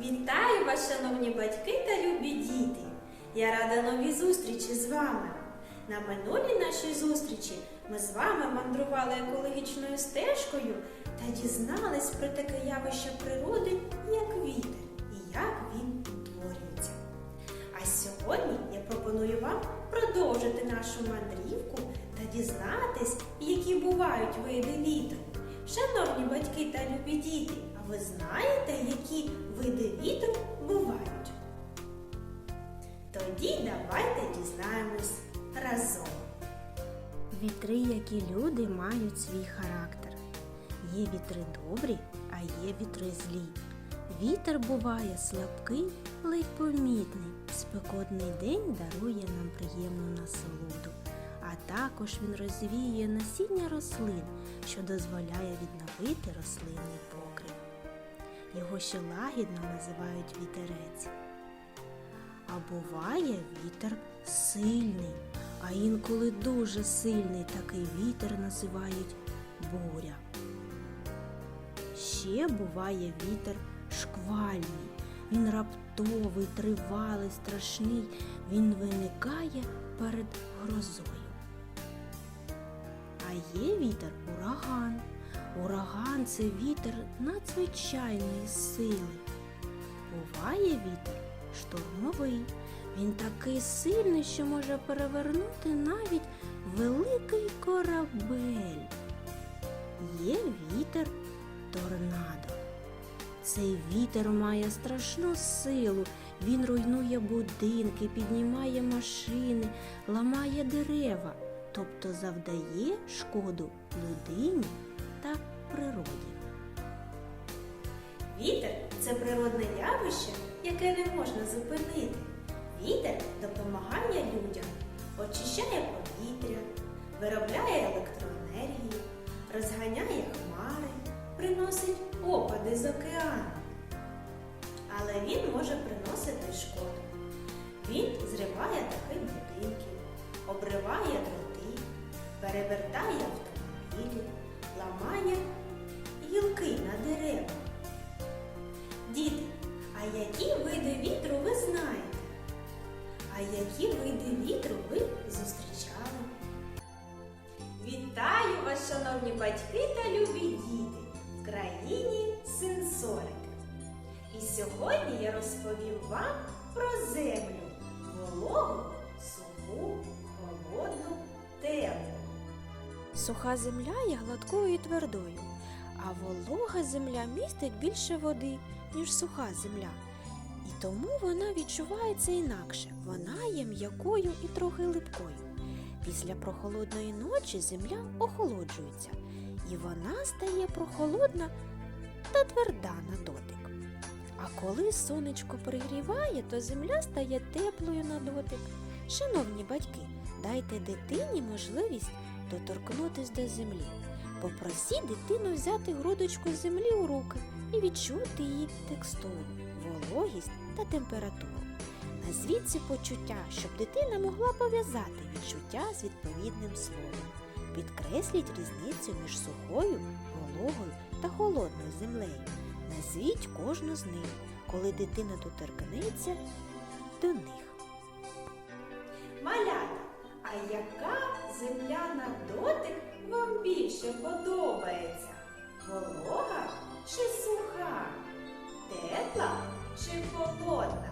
Вітаю вас, шановні батьки та любі діти! Я рада новій зустрічі з вами. На минулій нашій зустрічі ми з вами мандрували екологічною стежкою та дізнались про таке явище природи, як вітер, і як він утворюється. А сьогодні я пропоную вам продовжити нашу мандрівку та дізнатись, які бувають види вітру. Шановні батьки та любі діти, ви знаєте, які види вітру бувають? Тоді давайте дізнаємось разом. Вітри, як і люди, мають свій характер. Є вітри добрі, а є вітри злі. Вітер буває слабкий, ледь помітний. Спекотний день дарує нам приємну насолоду. А також він розвіює насіння рослин, що дозволяє відновити рослинний покрив. Його ще лагідно називають вітерець. А буває вітер сильний, а інколи дуже сильний такий вітер називають буря. Ще буває вітер шквальний. Він раптовий, тривалий, страшний. Він виникає перед грозою. А є вітер ураган. Ураган це вітер надзвичайної сили. Буває вітер штурмовий. Він такий сильний, що може перевернути навіть великий корабель. Є вітер торнадо. Цей вітер має страшну силу. Він руйнує будинки, піднімає машини, ламає дерева, тобто завдає шкоду людині та природі. Вітер це природне явище, яке не можна зупинити. Вітер допомагає людям, очищає повітря, виробляє електроенергію, розганяє хмари, приносить опади з океану. Але він може приносити шкоду. Він зриває дахи будинків, обриває дроти, перевертає автомобілі, ламає гілки на деревах. Діти, а які види вітру ви знаєте? А які види вітру ви зустрічали? Вітаю вас, шановні батьки та любі діти в країні сенсорики. І сьогодні я розповім вам про землю вологу, суху, холодну, теплу. Суха земля є гладкою і твердою, а волога земля містить більше води, ніж суха земля. І тому вона відчувається інакше. Вона є м'якою і трохи липкою. Після прохолодної ночі земля охолоджується, і вона стає прохолодна та тверда на дотик. А коли сонечко пригріває, то земля стає теплою на дотик. Шановні батьки, дайте дитині можливість доторкнутись до землі. Попросіть дитину взяти грудочку землі у руки і відчути її текстуру, вологість та температуру. Назвіть ці почуття, щоб дитина могла пов'язати відчуття з відповідним словом. Підкресліть різницю між сухою, вологою та холодною землею. Назвіть кожну з них, коли дитина доторкнеться до них. Малята, а яка земля на дотик вам більше подобається? Волога чи суха? Тепла чи холодна?